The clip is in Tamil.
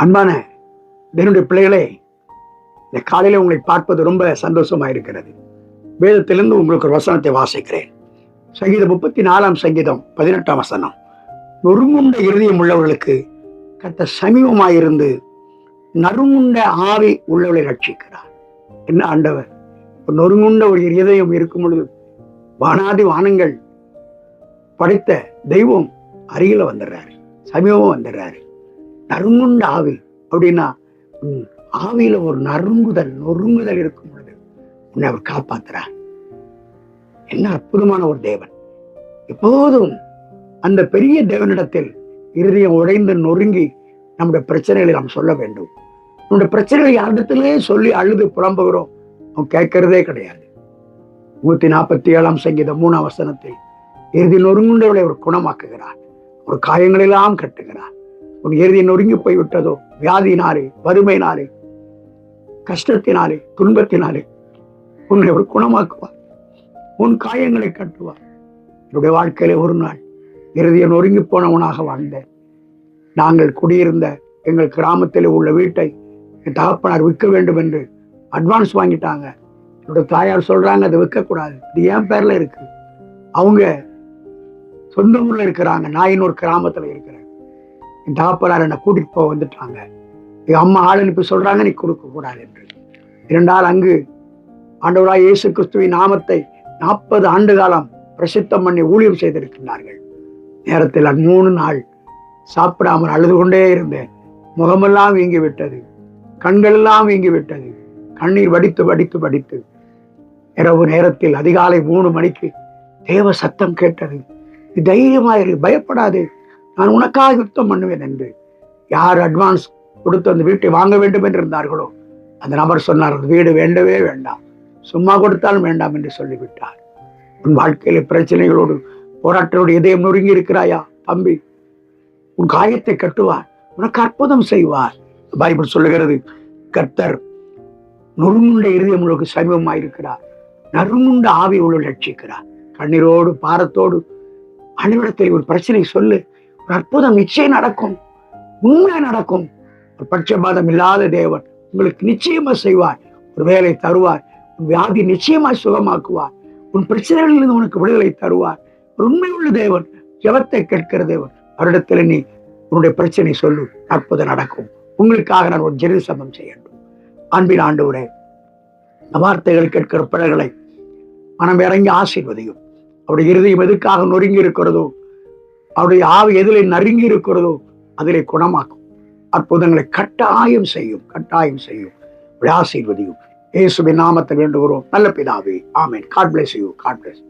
அன்பான என்னுடைய பிள்ளைகளே இந்த காலையில உங்களை பார்ப்பது ரொம்ப சந்தோஷமா இருக்கிறது வேதத்திலிருந்து உங்களுக்கு ஒரு வசனத்தை வாசிக்கிறேன். சங்கீதம் முப்பத்தி நாலாம் சங்கீதம் பதினெட்டாம் வசனம். நொறுங்குண்ட இருதயம் உள்ளவர்களுக்கு கத்த சமீபமாயிருந்து நறுங்குண்ட ஆவி உள்ளவளை ரட்சிக்கிறார். என்ன ஆண்டவர்? ஒரு நொறுங்குண்ட ஒரு இருதயம் இருக்கும் பொழுது வானாதி வானங்கள் படைத்த தெய்வம் அருகில வந்துடுறாரு. சமீபமாக வந்துடுறாரு. நறுங்குண்ட ஆவி அப்படின்னா ஆவியில ஒரு நறுங்குதல் நொறுங்குதல் இருக்கும் பொழுது உன்னை அவர் காப்பாத்துறார். என்ன அற்புதமான ஒரு தேவன். எப்போதும் அந்த பெரிய தேவனிடத்தில் இருதயம் உடைந்து நொறுங்கி நம்முடைய பிரச்சனைகளை நாம் சொல்ல வேண்டும். நம்முடைய பிரச்சனைகளை யாரிடத்திலே சொல்லி அழுது புலம்புகிறோம் அவன் கேட்கறதே கிடையாது. நூத்தி நாற்பத்தி ஏழாம் சங்கீதம் மூணாம் வசனத்தில் இறுதி நொறுங்குண்டவளை ஒரு குணமாக்குகிறார். ஒரு காயங்களெல்லாம் கட்டுகிறார். உன் இறுதி நொறுங்கி போய் விட்டதோ வியாதியினாலே வறுமையினாலே கஷ்டத்தினாலே துன்பத்தினாலே உன்னை ஒரு குணமாக்குவார். உன் காயங்களை கட்டுவார். என்னுடைய வாழ்க்கையில ஒரு நாள் இறுதிய நொறுங்கி போனவனாக வாழ்ந்தேன் நாங்கள் குடியிருந்த எங்கள் கிராமத்தில் உள்ள வீட்டை என் தகப்பனார் விற்க வேண்டும் என்று அட்வான்ஸ் வாங்கிட்டாங்க. என்னோட தாயார் சொல்றாங்க அதை விற்கக்கூடாது. இது என் பேர்ல இருக்கு. அவங்க சொந்த ஊர்ல இருக்கிறாங்க. நான் இன்னொரு கிராமத்துல இருக்கிறேன். என் தகப்பனார் என்னை கூட்டிட்டு போக வந்துட்டாங்க. எங்க அம்மா ஆள் அனுப்பி சொல்றாங்க நீ கொடுக்க கூடாது என்று. இரண்டால் அங்கு ஆண்டவராய் இயேசு கிறிஸ்துவின் நாமத்தை நாற்பது ஆண்டு காலம் பிரசித்தம் பண்ணி ஊழியம் செய்திருக்கின்றார்கள். நேரத்தில் மூணு நாள் சாப்பிடாமல் அழுது கொண்டே இருந்தேன். முகமெல்லாம் வீங்கி விட்டது கண்களெல்லாம் வீங்கி விட்டது கண்ணீர் வடித்து வடித்து வடித்து. இரவு நேரத்தில் அதிகாலை மூணு மணிக்கு தேவ சத்தம் கேட்டது தைரியமாயிரு பயப்படாதே. நான் உனக்காக யுத்தம் பண்ணுவேன் என்று யார் அட்வான்ஸ் கொடுத்து அந்த வீட்டை வாங்க வேண்டும் என்று இருந்தார்களோ அந்த நபர் சொன்னார் அந்த வீடு வேண்டவே வேண்டாம். சும்மா கொடுத்தாலும் வேண்டாம் என்று சொல்லிவிட்டார். உன் வாழ்க்கையில பிரச்சனைகளோடு போராட்டத்தோடு இதயம் நொறுங்கி இருக்கிறாயா தம்பி? உன் காயத்தை கட்டுவார் உனக்கு அற்புதம் செய்வார். பைபிள் சொல்லுகிறது கர்த்தர் நொறுங்குண்ட இருதயம் உங்களுக்கு சமீபமாயிருக்கிறார். நறுங்குண்ட ஆவி உள்ள ரட்சிக்கிறார். கண்ணீரோடு பாரத்தோடு அனைவரத்தில் ஒரு பிரச்சனை சொல்லு. அற்புதம் நிச்சயம் நடக்கும். உண்மை நடக்கும். ஒரு பட்சபாதம் இல்லாத தேவன் உங்களுக்கு நிச்சயமா செய்வார். ஒரு வேலை தருவார். உன் வியாதி நிச்சயமா சுகமாக்குவார். உன் பிரச்சனைகளிலிருந்து உனக்கு விடுதலை தருவார். ஒரு உண்மை உள்ள தேவன் ஜபத்தை கேட்கிற தேவன். அவரிடத்துல நீ உன்னுடைய பிரச்சனை சொல்லு. அற்புதம் நடக்கும். உங்களுக்காக நான் ஒரு ஜெரு சமம் செய்யணும் அன்பின் ஆண்டவரே வார்த்தைகள் கேட்கிற பிள்ளைகளை மனம் இறங்கி ஆசீர்வதியும். அவருடைய இறுதியும் எதுக்காக நொறுங்கி இருக்கிறதோ அவருடைய ஆவி எதிலே நறுங்கி இருக்கிறதோ அதிலே குணமாக்கும். அற்புதங்களை கட்டாயம் செய்யும் கட்டாயம் செய்யும். விழாசீர்வதியும் இயேசுவின் நாமத்தை வேண்டுகிறோம். நல்ல பிதாவே ஆமேன். God bless you God bless